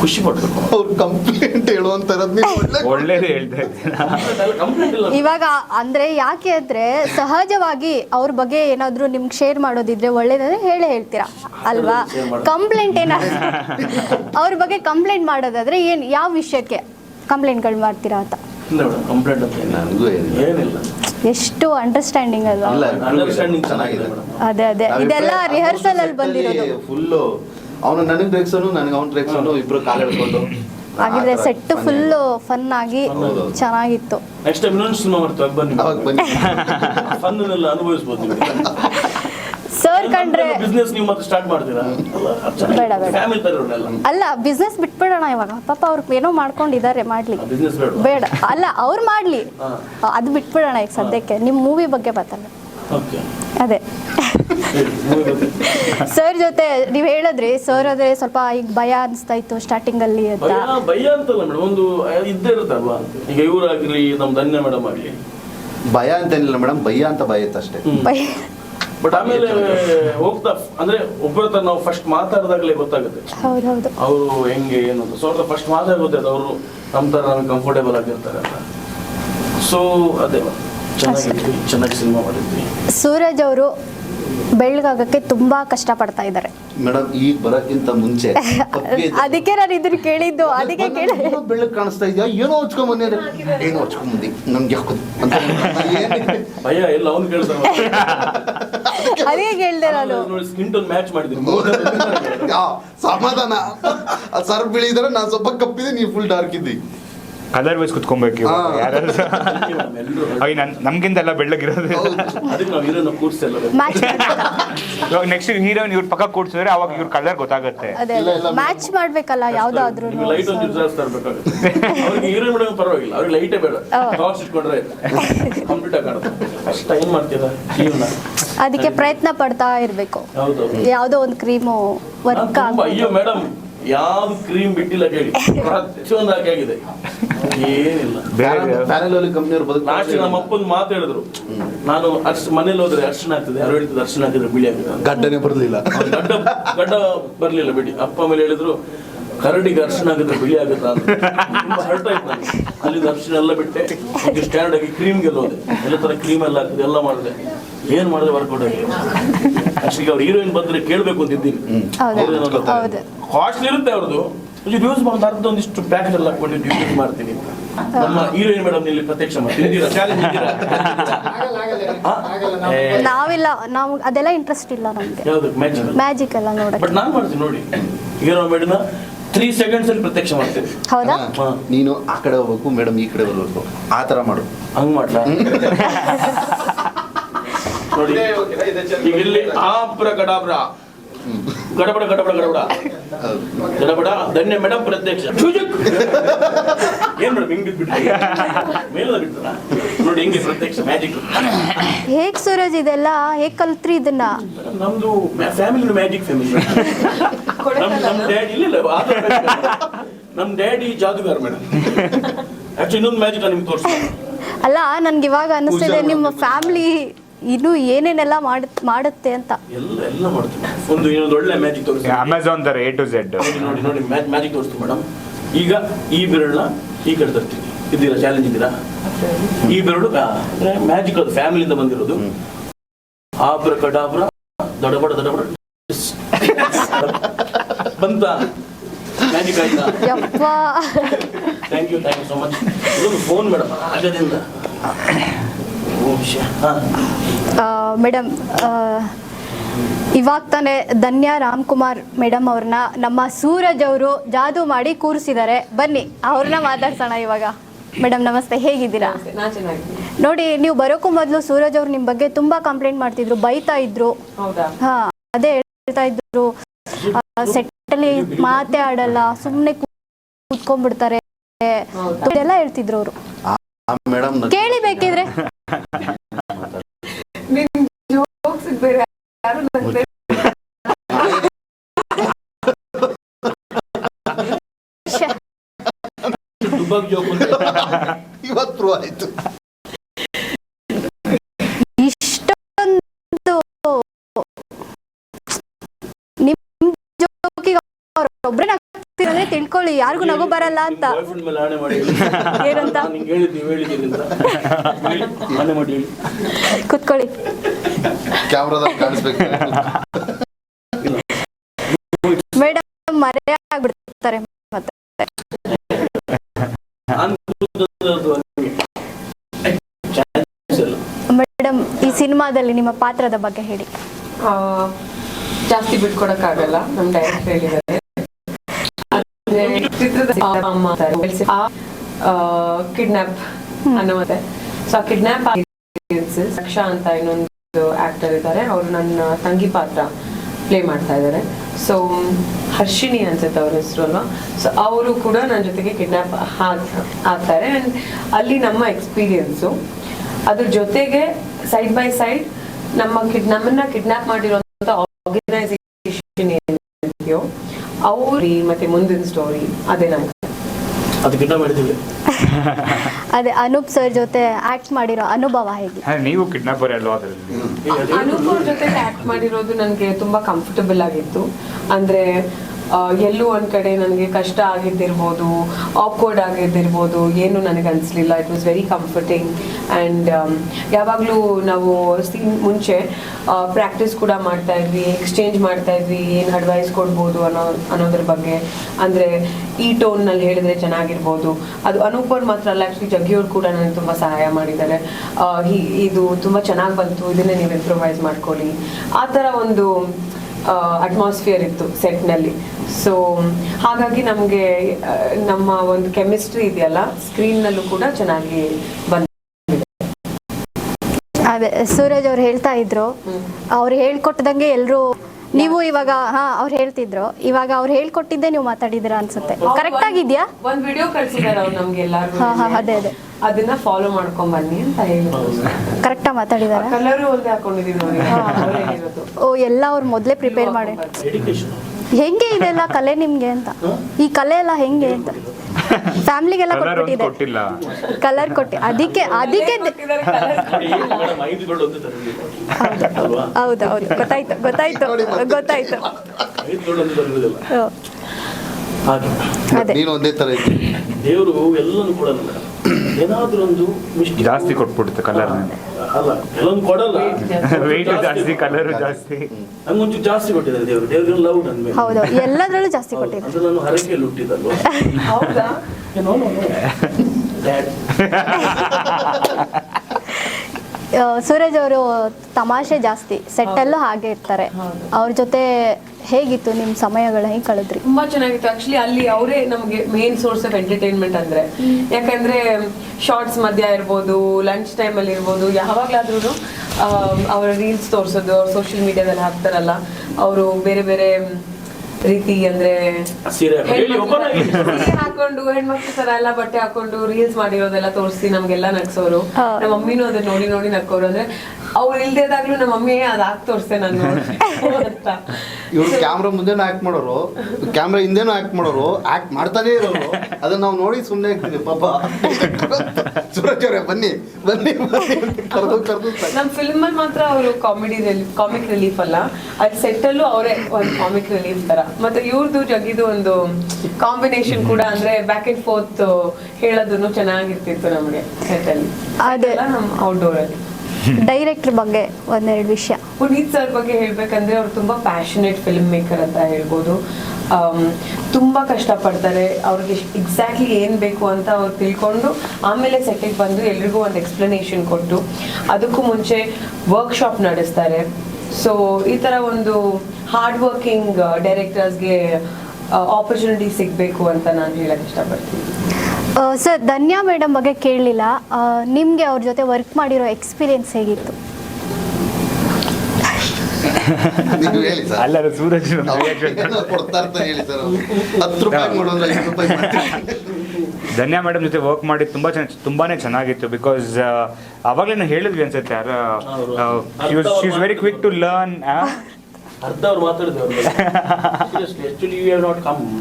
ಖುಷಿ ಪಡ್ಬೇಕು. ಅವ್ರು ಕಂಪ್ಲೇಂಟ್ ಹೇಳುವಂತರದ್ ನೀವು ಒಳ್ಳೆ ಒಳ್ಳೇದೇ ಹೇಳ್ತಾ ಇದ್ದೀನಿ ಇಲ್ಲ ಇವಾಗ ಅಂದ್ರೆ ಯಾಕೆ ಅಂದ್ರೆ ಸಹಜವಾಗಿ ಅವ್ರ ಬಗ್ಗೆ ಏನಾದ್ರೂ ನಿಮ್ಗೆ ಶೇರ್ ಮಾಡೋದಿದ್ರೆ ಒಳ್ಳೇದಂದ್ರೆ ಹೇಳೇ ಹೇಳ್ತೀರಾ? ಅಲ್ವಾ? ಕಂಪ್ಲೇಂಟ್ ಏನ? ಅವ್ರ ಬಗ್ಗೆ ಕಂಪ್ಲೇಂಟ್ ಮಾಡೋದಾದ್ರೆ ಏನ್ ಯಾವ ವಿಷಯಕ್ಕೆ ಕಂಪ್ಲೇಂಟ್ಗಳು ಮಾಡ್ತೀರಾ ಅಂತ? ಕಂಪ್ಲೇಂಟ್ ಏನಿಲ್ಲ. ಎಷ್ಟು ಅಂಡರ್ಸ್ಟ್ಯಾಂಡಿಂಗ್ ಅಲ್ವಾ? ಇಲ್ಲ ಅಂಡರ್ಸ್ಟ್ಯಾಂಡಿಂಗ್ ಚೆನ್ನಾಗಿದೆ. ಅದೇ ಅದೇ. ಇದೆಲ್ಲ ರಿಹರ್ಸಲ್ ಅಲ್ಲಿ ಬಂದಿರೋದು. ಫುಲ್ ಅವನು ನನಗೆ ರೇಗ್ಸೋನು ನನಗೆ ಅವನು ರೇಗ್ಸೋನು ಇಬ್ರು ಕಾಲು ಹಿಡ್ಕೊಂಡು ಹಾಗಿದ್ರೆ ಆ ಸೆಟ್ ಫುಲ್ ಫನ್ ಆಗಿ ಚೆನ್ನಾಗಿತ್ತು. ನೆಕ್ಸ್ಟ್ ಟೈಮ್ ಇನ್ನೊಂದು ಸಿನಿಮಾ ಮಾಡ್ತೀವಿ ಬನ್ನಿ. ಅವಾಗ ಬನ್ನಿ. ಫನ್ನನ್ನೆಲ್ಲ ಅನುಭವಿಸ್ಬೋದು ಸರ್ ಕಂಡ್ರೆ ಬಿಸ್ನೆಸ್ ನೀವು ಮತ್ತೆ ಸ್ಟಾರ್ಟ್ ಮಾಡ್ತೀರಾ? ಬೇಡ, ಬೇಡ. ಫ್ಯಾಮಿಲಿ ತರ ಅಲ್ಲ ಬಿಸ್ನೆಸ್ ಬಿಟ್ಬಿಡೋಣ ಇವಾಗ. ಪಾಪ ಅವ್ರು ಏನೋ ಮಾಡ್ಕೊಂಡಿದ್ದಾರೆ ಮಾಡ್ಲಿ. ಬಿಸ್ನೆಸ್ ಬೇಡ. ಬೇಡ. ಅಲ್ಲ ಅವ್ರು ಮಾಡ್ಲಿ. ಅದು ಬಿಟ್ಬಿಡೋಣ ಈಗ ಸದ್ಯಕ್ಕೆ. ನಿಮ್ಮ ಮೂವಿ ಬಗ್ಗೆ ಓಕೆ. ಅದೇ. ಸರ್ ಜೊತೆ ನೀವ್ ಹೇಳಿದ್ರಿ ಸರ್ ಆದ್ರೆ ಸ್ವಲ್ಪ ಈಗ ಭಯ ಅನಿಸ್ತಾ ಇತ್ತು ಸ್ಟಾರ್ಟಿಂಗ್ ಅಲ್ಲಿ ಅಂತ. ಭಯ ಅಂತ ಅಂತಲ್ಲ ಮೇಡಮ್. ಒಂದು ಇದ್ದೇ ಇರುತ್ತಲ್ವಾ? ಈಗ ಇವರಾಗ್ಲಿ ನಮ್ ಧನ್ಯ ಮೇಡಮ್ ಆಗ್ಲಿ. ಭಯ ಅಂತೇನಿಲ್ಲ ಮೇಡಮ್. ಭಯ ಅಂತ ಭಯ ಇತ್ತು ಅಷ್ಟೇ ಭಯ. ಬಟ್ ಆಮೇಲೆ ಹೋಗ್ತಾ ಅಂದ್ರೆ ಒಬ್ಬರ ಹತ್ರ ನಾವು ಫಸ್ಟ್ ಮಾತಾಡಿದಾಗಲೇ ಗೊತ್ತಾಗುತ್ತೆ. ಹೌದೌದು. ಅವರು ಹೆಂಗೆ ಏನು ಅಂತ ಸೊ ಅವ್ರ ಫಸ್ಟ್ ಮಾತಾಡಿ ಗೊತ್ತಾಯ್ತು ಅವರು ನಮ್ಮ ನಮಗೆ ಕಂಫರ್ಟೇಬಲ್ ಆಗಿರ್ತಾರೆ ಅಂತ. ಸೊ ಅದೇ. ಚೆನ್ನಾಗಿದ್ವಿ. ಚೆನ್ನಾಗಿ ಸಿನಿಮಾ ಮಾಡಿದ್ವಿ. ಸೂರಜ್ ಅವರು ಬೆಳ್ಳಗಾಗಕ್ಕೆ ತುಂಬಾ ಕಷ್ಟ ಪಡ್ತಾ ಇದ್ದಾರೆ. ಮೇಡಮ್ ಈಗ ಬರಕ್ಕಿಂತ ಮುಂಚೆ ಅದಕ್ಕೆ ನಾನು ಇದನ್ನ ಕೇಳಿದ್ದು ಅದಕ್ಕೆ ಕೇಳಿ. ಬೆಳ್ಳಗ್ ಕಾಣಿಸ್ತಾ ಇದೆಯಾ? ಏನೋ ಹಚ್ಕೊಂಡ್ ಬಂದಿ ಏನೋ ಹಚ್ಕೊಂಡ್ ಬಂದಿ ನಮ್ಗೆ ಯಾಕೆ ಗೊತ್ತು? ಅಂತ ಏನಿದೆ? ಭಯ ಎಲ್ಲ ಅವ್ನು ಕೇಳ್ತಾರೆ ಅದೇ ಕೇಳಿದೆ ನಾನು. ಸ್ಕಿನ್ ಟೋನ್ ಮ್ಯಾಚ್ ಮಾಡಿದ್ವಿ ಸಮಾಧಾನ. ಸರ್ ಬಿಳಿದ್ರೆ ನಾನ್ ನಾನು ಸ್ವಲ್ಪ ಕಪ್ಪಿದೆ ನೀವು ಫುಲ್ ಡಾರ್ಕ್ ಇದ್ದಿ ಕಲರ್ ವೈಸ್ ಕುತ್ಕೊಬೇಕು ಇವಾಗ ಹಾ. ಅಯ್ಯ ನನ್ ಬೆಳ್ಳಗಿರೋದು. ಅದಕ್ಕೆ ನಾವು ಹೀರೋನ ಕೂರ್ಸಲ್ಲ ಮ್ಯಾಚ್ ಇವಾಗ ನೆಕ್ಸ್ಟ್ ಹೀರೋನ್ ಇವ್ರ ಪಕ್ಕ ಕೂಡ್ಸಿದ್ರೆ ಅವಾಗ ಇವ್ರ ಕಲರ್ ಗೊತ್ತಾಗುತ್ತೆ. ಅದೇ ಇಲ್ಲ, ಇಲ್ಲ, ಮ್ಯಾಚ್ ಮಾಡ್ಬೇಕಲ್ಲ ಯಾವ್ದಾದ್ರು ನಿಮ್ಗೆ ಲೈಟ್ ಒಂದು ಜಾಸ್ತಿ ತರಬೇಕಾಗುತ್ತೆ. ಅವ್ರಿಗೆ ಹೀರೋ ಮೇಡಮ್ ಪರವಾಗಿಲ್ಲ. ಅವ್ರಿಗೆ ಲೈಟೇ ಬೇಡ. ಟಾರ್ಚ್ ಇಟ್ಕೊಂಡ್ರೆ ಆಯ್ತು ಕಂಪ್ಲೀಟ್ ಆಗಿ ಕಾಣುತ್ತೆ. ಅಷ್ಟ ಏನ್ ಮಾಡ್ತೀರಾ ಜೀವನ? ಅದಕ್ಕೆ ಪ್ರಯತ್ನ ಪಡ್ತಾ ಇರ್ಬೇಕು. ಹೌದು ಯಾವ್ದೋ ಒಂದು ಕ್ರೀಮು ನಾನ್ ವರ್ಕ್ ತುಂಬಾ ಅಯ್ಯೋ ಮೇಡಮ್ ಯಾವ್ದು ಕ್ರೀಮ್ ಬಿಟ್ಟಿಲ್ಲ ಕೇಳಿ. ಪ್ರತಿಯೊಂದು ಹಾಕಿ ಆಗಿದೆ. ಏನಿಲ್ಲ. ಲಾಸ್ಟ್ ನಮ್ಮ ಅಪ್ಪನ್ ಮಾತು ಹೇಳಿದ್ರು. ನಾನು ಅರ್ಶ್ ಮನೇಲಿ ಹೋದ್ರೆ ಅರ್ಶನ ಆಗ್ತದೆ. ಯಾರು ಹೇಳ್ತಿದ್ರು ಅರ್ಶನ ಹಾಕಿದ್ರೆ ಬಿಳಿ ಆಗ್ತದೆ. ಗಡ್ಡನೆ ಬರ್ಲಿಲ್ಲ. ಗಡ್ಡ ಗಡ್ಡ ಬರಲಿಲ್ಲ ಬಿಡಿ. ಅಪ್ಪ ಮೇಲೆ ಹೇಳಿದ್ರು ಕರಡಿಗೆ ಅರ್ಶನ ಆಗುತ್ತೆ ಬಿಳಿ ಆಗುತ್ತಾ ಅಲ್ಲಿಂದ ಅರ್ಶನ ಎಲ್ಲ ಬಿಟ್ಟೆ. ಸ್ಟ್ಯಾಂಡರ್ಡ್ ಸ್ಟ್ಯಾಂಡ್ ಆಗಿ ಕ್ರೀಮ್ ಗೆಲ್ಲೋದೆ ಎಲ್ಲ ತರ ಕ್ರೀಮ್ ಎಲ್ಲ ಹಾಕಿದೆ ಎಲ್ಲ ಮಾಡಿದೆ. ಏನ್ ಮಾಡಿದೆ ವರ್ಕೌಟ್ ಆಗಿ ಅಷ್ಟೀಗ ಅವ್ರು ಹೀರೋಯಿನ್ ಬಂದ್ರೆ ಕೇಳ್ಬೇಕು ಅಂತ ಇದ್ದೀನಿ. ಹೌದು. ಹೌದು. ಕಾಸ್ಟ್ಲಿ ಇರುತ್ತೆ ಅವ್ರದ್ದು. ಯೂಸ್ ಮಾಡಿ ಅರ್ಧ ಒಂದಿಷ್ಟು ಪ್ಯಾಕೆಟ್ ಎಲ್ಲ ಹಾಕೊಂಡು ಯೂಸ್ ಮಾಡ್ತೀನಿ ನಮ್ಮ ಹೀರೋಯಿನ್ ಮೇಡಮ್ ಇಲ್ಲಿ ಪ್ರತ್ಯಕ್ಷ ನಾವಿಲ್ಲ. ನಾವು ಅದೆಲ್ಲ ಇಂಟ್ರೆಸ್ಟ್ ಇಲ್ಲ ನಮ್ಗೆ. ಮ್ಯಾಜಿಕ್ ಎಲ್ಲ ನೋಡಿ ಬಟ್ ನಾನು ಮಾಡ್ತೀನಿ ನೋಡಿ. ಹೀರೋ ಮೇಡಮ್ ತ್ರೀ ಸೆಕೆಂಡ್ಸ್ ಅಲ್ಲಿ ಪ್ರತ್ಯಕ್ಷ ಮಾಡ್ತೀವಿ. ಹೌದಾ? ಹಾ. ನೀನು ಆ ಕಡೆ ಹೋಗ್ಬೇಕು ಮೇಡಮ್ ಈ ಕಡೆ ಬರ್ಬೇಕು. ಆ ತರ ಮಾಡು. ಹಂಗ್ ಮಾಡ್ಲಾ? ನೋಡಿ ಈಗ ಇಲ್ಲಿ ಆಪ್ರ ಗಡಾಬ್ರ. ಗಡಬಡ ಗಡಬಡ ಗಡಬಡ. ಗಡಬಡ ಧನ್ಯ ಮೇಡಮ್ ಪ್ರತ್ಯಕ್ಷ. ಚುಜುಕ್. ಏನ್ ಮೇಡಮ್ ಹಿಂಗ್ ಬಿಟ್ಬಿಟ್ರಿ ನೋಡಿ ಹಿಂಗೆ ಪ್ರತ್ಯಕ್ಷ ಮ್ಯಾಜಿಕ್. ಹೇಗ್ ಸೂರಜ್ ಇದೆಲ್ಲ? ಹೇಗ್ ಕಲ್ತ್ರಿ ಇದನ್ನ? ನಮ್ದು ಫ್ಯಾಮಿಲಿ ಮ್ಯಾಜಿಕ್ ಫ್ಯಾಮಿಲಿ. ನಮ್ ನಮ್ ಡ್ಯಾಡಿ ಇಲ್ಲ ಇಲ್ಲ ಅಲ್ಲ. ನಮ್ ಡ್ಯಾಡಿ ಜಾದುಗಾರ್ ಮೇಡಮ್ ಆಕ್ಚುಲಿ ಇನ್ನೊಂದು ಮ್ಯಾಜಿಕ್ ನಿಮ್ಗೆ ತೋರಿಸ್ತೀನಿ. ಅಲ್ಲ ನನ್ಗೆ ಇವಾಗ ಅನಿಸ್ತಿದೆ ನಿಮ್ಮ ಫ್ಯಾಮಿಲಿ ಇನ್ನು ಏನೇನೆಲ್ಲ ಮಾಡ್ ಮಾಡುತ್ತೆ ಅಂತ. ಎಲ್ಲ ಎಲ್ಲ ಮಾಡ್ತೀನಿ. ಒಂದು ಇನ್ನೊಂದು ಒಳ್ಳೆ ಮ್ಯಾಜಿಕ್ ತೋರಿಸ್ತೀನಿ. ಅಮೆಝಾನ್ ತರ ಎ ಟು ಝೆಡ್ ನೋಡಿ ನೋಡಿ ನೋಡಿ ಮ್ಯಾಜಿಕ್ ತೋರಿಸ್ತೀನಿ ಮೇಡಮ್ ಈಗ ಈ ಬೆರಳನ್ನ ಈ ಕಡೆ ತರ್ತೀನಿ. ಇದ್ದೀರಾ ಚಾಲೆಂಜ್ ಇದ್ದೀರಾ? ಈ ಬೆರಳು ಮ್ಯಾಜಿಕ್ ಅದು ಫ್ಯಾಮಿಲಿಯಿಂದ ಬಂದಿರೋದು. ಆಬ್ರ ಕಡಾಬ್ರ ದಡಬಡ ದಡಬಡ. ಬಂತ ಮ್ಯಾಜಿಕ್ ಆಯ್ತಾ? ಯಪ್ಪ. Thank you thank you so much ಇದೊಂದು ಫೋನ್ ಮೇಡಮ್ ಆಗದಿಂದ ಓ ಶ್ಯಾ. ಹಾ. ಮೇಡಮ್ ಇವಾಗ ತಾನೆ ಧನ್ಯ ರಾಮ್ಕುಮಾರ್ ಮೇಡಮ್ ಅವ್ರನ್ನ ನಮ್ಮ ಸೂರಜ್ ಅವರು ಜಾದೂ ಮಾಡಿ ಕೂರಿಸಿದ್ದಾರೆ. ಬನ್ನಿ ಅವ್ರನ್ನ ಮಾತಾಡ್ಸೋಣ ಇವಾಗ. ಮೇಡಮ್ ನಮಸ್ತೆ ಹೇಗಿದ್ದೀರಾ? ನೋಡಿ ನೀವು ಬರೋಕ್ಕೂ ಮೊದಲು ಸೂರಜ್ ಅವ್ರು ನಿಮ್ಮ ಬಗ್ಗೆ ತುಂಬಾ ಕಂಪ್ಲೇಂಟ್ ಮಾಡ್ತಿದ್ರು ಬೈತಾ ಇದ್ರು. ಹೌದಾ? ಹಾ ಅದೇ ಹೇಳ್ತಾ ಇದ್ರು. ಸೆಟ್ಟಲ್ಲಿ ಮಾತೇ ಆಡಲ್ಲ ಸುಮ್ಮನೆ ಕೂತ್ಕೊಂಡ್ಬಿಡ್ತಾರೆ. ಎಲ್ಲ ಇದೆಲ್ಲ ಹೇಳ್ತಿದ್ರು ಅವರು. ಕೇಳಿಬೇಕಿದ್ರೆ ಕೇಳಿ ಬೇಕಿದ್ರೆ. ಇವತ್ತು ಆಯ್ತು. ತಿಳ್ಕೊಳ್ಳಿ ಯಾರಿಗೂ ನಗು ಬರಲ್ಲ ಅಂತ. ಏನಂತ? ಕುತ್ಕೊಳ್ಳಿ. ಮೇಡಮ್ ಮರೆ ಆಗ್ಬಿಡ್ತಾರೆ ಮತ್ತೆ. ಮೇಡಮ್ ಈ ಸಿನಿಮಾದಲ್ಲಿ ನಿಮ್ಮ ಪಾತ್ರದ ಬಗ್ಗೆ ಹೇಳಿ. ಆ, ಜಾಸ್ತಿ ಬಿಟ್ಕೊಡಕ್ಕಾಗಲ್ಲ. ನಮ್ ಡೈರೆಕ್ಟ್ ಹೇಳಿದ್ದಾರೆ. ಚಿತ್ರದ ಅಮ್ಮ ಕಿಡ್ನಾಪ್ ಅನ್ನುವಂತೆ ಸೊ ಆ ಕಿಡ್ನಾಪ್ ರಕ್ಷಾ ಅಂತ ಇನ್ನೊಂದು ಆಕ್ಟರ್ ಇದ್ದಾರೆ. ಅವರು ನನ್ನ ತಂಗಿ ಪಾತ್ರ ಪ್ಲೇ ಮಾಡ್ತಾ ಇದ್ದಾರೆ. ಸೊ ಹರ್ಷಿಣಿ ಅನ್ಸುತ್ತೆ ಅವ್ರ ಹೆಸರು ಅಲ್ವಾ? ಸೊ ಅವರು ಕೂಡ ನನ್ನ ಜೊತೆಗೆ ಕಿಡ್ನಾಪ್ ಆಗ್ತಾರೆ. ಅಂಡ್ ಅಲ್ಲಿ ನಮ್ಮ ಎಕ್ಸ್ಪೀರಿಯನ್ಸು ಅದ್ರ ಜೊತೆಗೆ ಸೈಡ್ ಬೈ ಸೈಡ್ ನಮ್ಮ ಕಿಡ್ ನಮ್ಮನ್ನ ಕಿಡ್ನಾಪ್ ಮಾಡಿರೋ ಆರ್ಗನೈಸೇಷನ್ ಅವ್ರಿ ಮತ್ತೆ ಮುಂದಿನ ಸ್ಟೋರಿ ಅದೇ ನಮ್ಗೆ. ಅದು ಅನೂಪ್ ಸರ್ ಜೊತೆ ಆಕ್ಟ್ ಮಾಡಿರೋ ಅನುಭವ ಹೇಗೆ? ನೀವು ಕಿಡ್ನಾಪರ್ ಅಲ್ವಾ ಅದರಲ್ಲಿ? ಅನೂಪ್ ಅವ್ರ ಜೊತೆ ಆಕ್ಟ್ ಮಾಡಿರೋದು ನನಗೆ ತುಂಬಾ ಕಂಫರ್ಟಬಲ್ ಆಗಿತ್ತು. ಅಂದ್ರೆ ಎಲ್ಲೂ ಒಂದ್ ಕಡೆ ನನಗೆ ಕಷ್ಟ ಆಗಿದ್ದಿರ್ಬೋದು ಆಕ್ವರ್ಡ್ ಆಗಿದ್ದಿರ್ಬೋದು, ಏನು ನನಗೆ ಅನಿಸ್ಲಿಲ್ಲ. It was very comforting and ಯಾವಾಗಲೂ ನಾವು ಸೀನ್ ಮುಂಚೆ ಪ್ರಾಕ್ಟೀಸ್ ಕೂಡ ಮಾಡ್ತಾ ಇದ್ವಿ ಎಕ್ಸ್ಚೇಂಜ್ ಮಾಡ್ತಾ ಇದ್ವಿ, ಏನು ಅಡ್ವೈಸ್ ಕೊಡ್ಬೋದು ಅನ್ನೋ, ಅನ್ನೋದ್ರ ಬಗ್ಗೆ. ಅಂದರೆ, ಈ ಟೋನ್ನಲ್ಲಿ ಹೇಳಿದ್ರೆ ಚೆನ್ನಾಗಿರ್ಬೋದು. ಅದು ಅನೂಪ್ ಅವ್ರು ಮಾತ್ರ ಅಲ್ಲ ಆ್ಯಕ್ಚುಲಿ ಜಗ್ಗಿಯವ್ರು ಕೂಡ ನನಗೆ ತುಂಬ ಸಹಾಯ ಮಾಡಿದ್ದಾರೆ. ಹಿ- ಇದು ತುಂಬ ಚೆನ್ನಾಗಿ ಬಂತು, ಇದನ್ನೇ ನೀವು ಇಂಪ್ರೊವೈಸ್ ಮಾಡ್ಕೊಳ್ಳಿ. ಆ ಥರ ಒಂದು ಅಟ್ಮಾಸ್ಫಿಯರ್ ಇತ್ತು ಸೆಟ್ನಲ್ಲಿ ಸೊ ಹಾಗಾಗಿ ನಮಗೆ ನಮ್ಮ ಒಂದು ಕೆಮಿಸ್ಟ್ರಿ ಇದೆಯಲ್ಲ ಸ್ಕ್ರೀನ್ನಲ್ಲೂ ಕೂಡ ಚೆನ್ನಾಗಿ ಬಂದ ಅದೇ ಸೂರಜ್ ಅವ್ರು ಹೇಳ್ತಾ ಇದ್ರು. ಅವ್ರು ಹೇಳ್ಕೊಟ್ಟದಂಗೆ ಎಲ್ರು ನೀವು ಇವಾಗ ಹಾ ಅವ್ರು ಹೇಳ್ತಿದ್ರು. ಇವಾಗ ಅವ್ರು ಹೇಳ್ಕೊಟ್ಟಿದ್ದೆ ನೀವು ಮಾತಾಡಿದಿರ ಅನ್ಸುತ್ತೆ. ಕರೆಕ್ಟ್ ಆಗಿದ್ಯಾ? ಒಂದ್ ವಿಡಿಯೋ ಕಳ್ಸಿದಾರೆ ಅವ್ರು ನಮ್ಗೆ ಎಲ್ಲಾರ್ಗು. ಹಾ, ಹಾ, ಅದೇ, ಅದೇ. ಅದನ್ನ ಫಾಲೋ ಮಾಡ್ಕೊಂಡ್ ಬನ್ನಿ ಅಂತ ಹೇಳಿದ್ರು ಕರೆಕ್ಟಾ ಮಾತಾಡಿದಾರ? ಕಲರ್ ಒಂದೇ ಹಾಕೊಂಡಿದೀವಿ ನೋಡಿ. ಓ ಎಲ್ಲ ಅವ್ರು ಮೊದಲೇ ಪ್ರಿಪೇರ್ ಮಾಡಿ. ಎಡಿಕೇಶನ್ ಹೆಂಗೆ ಇದೆಲ್ಲ ಕಲೆ ನಿಮ್ಗೆ ಅಂತ? ಈ ಕಲೆ ಎಲ್ಲ ಹೆಂಗೆ ಅಂತ? ಫ್ಯಾಮಿಲಿಗೆಲ್ಲ ಕೊಟ್ಟಿಲ್ಲ. ಕಲರ್ ಕೊಟ್ಟಿ ಅದಕ್ಕೆ ಅದಕ್ಕೆ ಹೌದು ಹೌದು. ಗೊತ್ತಾಯ್ತು ಗೊತ್ತಾಯ್ತು ಗೊತ್ತಾಯ್ತು. ಅದೇ. ನೀನು ಒಂದೇ ತರ ಇದ್ದೀನಿ ದೇವರು ಎಲ್ಲನೂ ಕೂಡ ಏನಾದ್ರೂ ಒಂದು ಜಾಸ್ತಿ ಕೊಟ್ಬಿಡುತ್ತೆ ಕಲರ್ ಅಲ್ಲ ಕೆಲವೊಂದು ಕೊಡಲ್ಲ. ವೆಯ್ಟ್ ಜಾಸ್ತಿ ಕಲರ್ ಜಾಸ್ತಿ ನಂಗೊಂಚೂರು ಜಾಸ್ತಿ ಕೊಟ್ಟಿದ್ದಾರೆ ದೇವರು. ದೇವ್ರಿಗೆ ಲವ್ ನನ್ ಮೇಲೆ ಹೌದು ಎಲ್ಲದರಲ್ಲೂ ಜಾಸ್ತಿ ಕೊಟ್ಟಿದ್ರು ಅದು ನಾನು ಹರಕೆಯಲ್ಲಿ ಹುಟ್ಟಿದಲ್ವ ಹೌದಾ? ಸೂರಜ್ ಅವರು ತಮಾಷೆ ಜಾಸ್ತಿ. ಸೆಟ್ ಅಲ್ಲೂ ಹಾಗೆ ಇರ್ತಾರೆ. ಅವ್ರ ಜೊತೆ ಹೇಗಿತ್ತು ನಿಮ್ಮ ಸಮಯಗಳ ಹೇಗೆ ಕಳೆದ್ರಿ? ತುಂಬಾ ಚೆನ್ನಾಗಿತ್ತು. ಆಕ್ಚುಲಿ ಅಲ್ಲಿ ಅವರೇ ನಮಗೆ ಮೇನ್ ಸೋರ್ಸ್ ಆಫ್ ಎಂಟರ್ಟೈನ್ಮೆಂಟ್ ಅಂದ್ರೆ. ಯಾಕಂದ್ರೆ ಶಾರ್ಟ್ಸ್ ಮಧ್ಯ ಇರ್ಬೋದು ಲಂಚ್ ಟೈಮ್ ಅಲ್ಲಿ ಇರ್ಬೋದು ಯಾವಾಗ್ಲಾದ್ರೂ ಅವರ ರೀಲ್ಸ್ ತೋರಿಸೋದು ಅವ್ರ ಸೋಷಿಯಲ್ ಮೀಡಿಯಾದಲ್ಲಿ ಹಾಕ್ತಾರಲ್ಲ ಅವರು ಬೇರೆ ಬೇರೆ ರೀತಿ ಅಂದ್ರೆ ಹಾಕೊಂಡು. ಹೆಣ್ಮಕ್ಳು ತರ ಎಲ್ಲ ಬಟ್ಟೆ ಹಾಕೊಂಡು ರೀಲ್ಸ್ ಮಾಡಿರೋದೆಲ್ಲ ತೋರಿಸಿ ನಮ್ಗೆಲ್ಲ ನಗ್ಸೋರು. ನಮ್ಮ ಮಮ್ಮಿನೂ ಅದನ್ನ ನೋಡಿ ನೋಡಿ ನಕ್ಕೋರು ಅಂದ್ರೆ ಅವ್ರು ಇಲ್ದೇದಾಗ್ಲೂ ನಮ್ಮ ಮಮ್ಮಿ ಅದ್ ಹಾಕ್ ತೋರಿಸ್ತೆ ನಾನು ಅಂತ ಇವ್ರು ಕ್ಯಾಮ್ರಾ ಮುಂದೆನೂ ಆಕ್ಟ್ ಮಾಡೋರು ಕ್ಯಾಮ್ರಾ ಹಿಂದೆನೂ ಆಕ್ಟ್ ಮಾಡೋರು ಆಕ್ಟ್ ಮಾಡ್ತಾನೆ ಇರೋರು. ಅದನ್ನ ನಾವು ನೋಡಿ ಸುಮ್ಮನೆ ಇರ್ತೀವಿ ಪಾಪ. ಸೂರಜ್ ಅವರೇ ಬನ್ನಿ ಬನ್ನಿ ಕರೆದು ಕರೆದು ನಮ್ ಫಿಲ್ಮ್ ಅಲ್ಲಿ ಮಾತ್ರ ಅವರು ಕಾಮಿಡಿ ಕಾಮಿಕ್ ರಿಲೀಫ್ ಅಲ್ಲ. ಅಲ್ಲಿ ಸೆಟ್ ಅಲ್ಲೂ ಅವರೇ ಒಂದು ಕಾಮಿಕ್ ರಿಲೀಫ್ ತರ. ಮತ್ತೆ ಇವ್ರದ್ದು ಜಗಿದು ಒಂದು ಕಾಂಬಿನೇಷನ್ ಕೂಡ ಅಂದ್ರೆ ಬ್ಯಾಕ್ ಅಂಡ್ ಫೋರ್ತ್ ಹೇಳೋದನ್ನು ಚೆನ್ನಾಗಿರ್ತಿತ್ತು ನಮಗೆ ಸೆಟ್ ಅಲ್ಲಿ. ಅದೆಲ್ಲ ನಮ್ ಔಟ್ಡೋರ್ ಅಲ್ಲಿ. ಡೈರೆಕ್ಟರ್ ಬಗ್ಗೆ ಒಂದೆರಡು ವಿಷಯ. ಪುನೀತ್ ಸರ್ ಬಗ್ಗೆ ಹೇಳ್ಬೇಕಂದ್ರೆ ಅವ್ರು ತುಂಬಾ ಪ್ಯಾಷನೇಟ್ ಫಿಲ್ಮ್ ಮೇಕರ್ ಅಂತ ಹೇಳ್ಬೋದು. ತುಂಬ ಕಷ್ಟಪಡ್ತಾರೆ. ಅವ್ರಿಗೆ ಎಕ್ಸಾಕ್ಟ್ಲಿ ಏನ್ ಬೇಕು ಅಂತ ಅವ್ರು ತಿಳ್ಕೊಂಡು ಆಮೇಲೆ ಸೆಟ್ಟಿಗೆ ಬಂದು ಎಲ್ರಿಗೂ ಒಂದು ಎಕ್ಸ್ಪ್ಲನೇಷನ್ ಕೊಟ್ಟು ಅದಕ್ಕೂ ಮುಂಚೆ ವರ್ಕ್ಶಾಪ್ ನಡೆಸ್ತಾರೆ. ಸೊ ಈ ತರ ಒಂದು ಹಾರ್ಡ್ ವರ್ಕಿಂಗ್ ಡೈರೆಕ್ಟರ್ಸ್ಗೆ ಆಪರ್ಚುನಿಟಿ ಸಿಗಬೇಕು ಅಂತ ನಾನು ಹೇಳಕ್ ಇಷ್ಟಪಡ್ತೀನಿ. ಸರ್ ಧನ್ಯಾ ಮೇಡಮ್ ಬಗ್ಗೆ ಕೇಳಲಿಲ್ಲ. ನಿಮಗೆ ಅವ್ರ ಜೊತೆ ವರ್ಕ್ ಮಾಡಿರೋ ಎಕ್ಸ್ಪೀರಿಯನ್ಸ್ ಹೇಗಿತ್ತು? ನೀವು ಹೇಳಿ ಸರ್. ಅಲ್ಲ ಸೂರಜ್ ಏನೋ ಕೊಡ್ತಾ ಇರ್ತಾರೆ ಹೇಳಿ ಸರ್ ಹತ್ತು ರೂಪಾಯಿ ಮಾಡೋದು ಐದು ರೂಪಾಯಿ ಧನ್ಯ ಮೇಡಮ್ ಜೊತೆ ವರ್ಕ್ ಮಾಡಿ ತುಂಬಾ ಚೆನ್ನಾಗಿ ತುಂಬಾನೇ ಚೆನ್ನಾಗಿತ್ತು ಬಿಕಾಸ್ ಅವಾಗಲೇ ನಾವು ಹೇಳಿದ್ವಿ ಅನ್ಸುತ್ತೆ ಯಾರು she is very quick to learn ಅರ್ಧ ಅವ್ರು ಮಾತಾಡಿದ್ರು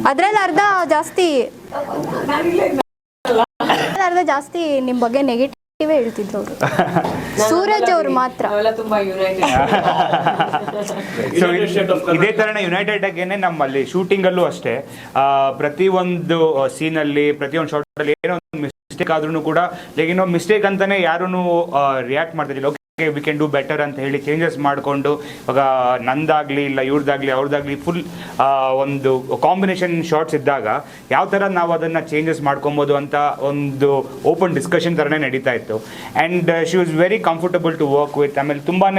ಅದ್ರಲ್ಲಿ ಅರ್ಧ ಜಾಸ್ತಿ. ಜಾಸ್ತಿ ನಿಮ್ಮ ಬಗ್ಗೆ ನೆಗೆಟಿವ್ ಹೇಳ್ತಿದ್ರು ಅವರು. ಸೂರಜ್ ಅವ್ರು ಮಾತ್ರ. ಇದೇ ತರನ ಯುನೈಟೆಡ್ ಆಗೇನೆ ನಮ್ಮಲ್ಲಿ ಶೂಟಿಂಗ್ ಅಲ್ಲೂ ಅಷ್ಟೇ. ಆ, ಪ್ರತಿಯೊಂದು ಪ್ರತಿ ಒಂದು ಶಾರ್ಟ್ ಅಲ್ಲಿ ಏನೋ ಒಂದು ಮಿಸ್ಟೇಕ್ ಆದ್ರೂ ಕೂಡ ಲೈಕ್ ಏನೋ ಮಿಸ್ಟೇಕ್ ಅಂತಾನೆ ಯಾರೂ ರಿಯಾಕ್ಟ್ ಮಾಡ್ತಿದ್ದಿಲ್ಲ ವಿ ಕ್ಯಾನ್ ಡೂ ಬೆಟರ್ ಅಂತ ಹೇಳಿ ಚೇಂಜಸ್ ಮಾಡಿಕೊಂಡು, ಇವಾಗ ನಂದಾಗಲಿ ಇಲ್ಲ ಇವ್ರದ್ದಾಗಲಿ ಅವ್ರದ್ದಾಗಲಿ ಫುಲ್ ಒಂದು ಕಾಂಬಿನೇಷನ್ ಶಾರ್ಟ್ಸ್ ಇದ್ದಾಗ ಯಾವ ಥರ ನಾವು ಅದನ್ನು ಚೇಂಜಸ್ ಮಾಡ್ಕೊಬೋದು ಅಂತ ಒಂದು ಓಪನ್ ಡಿಸ್ಕಷನ್ ಥರನೇ ನಡೀತಾ ಇತ್ತು. And she was very comfortable to work with ಆಮೇಲೆ ತುಂಬಾ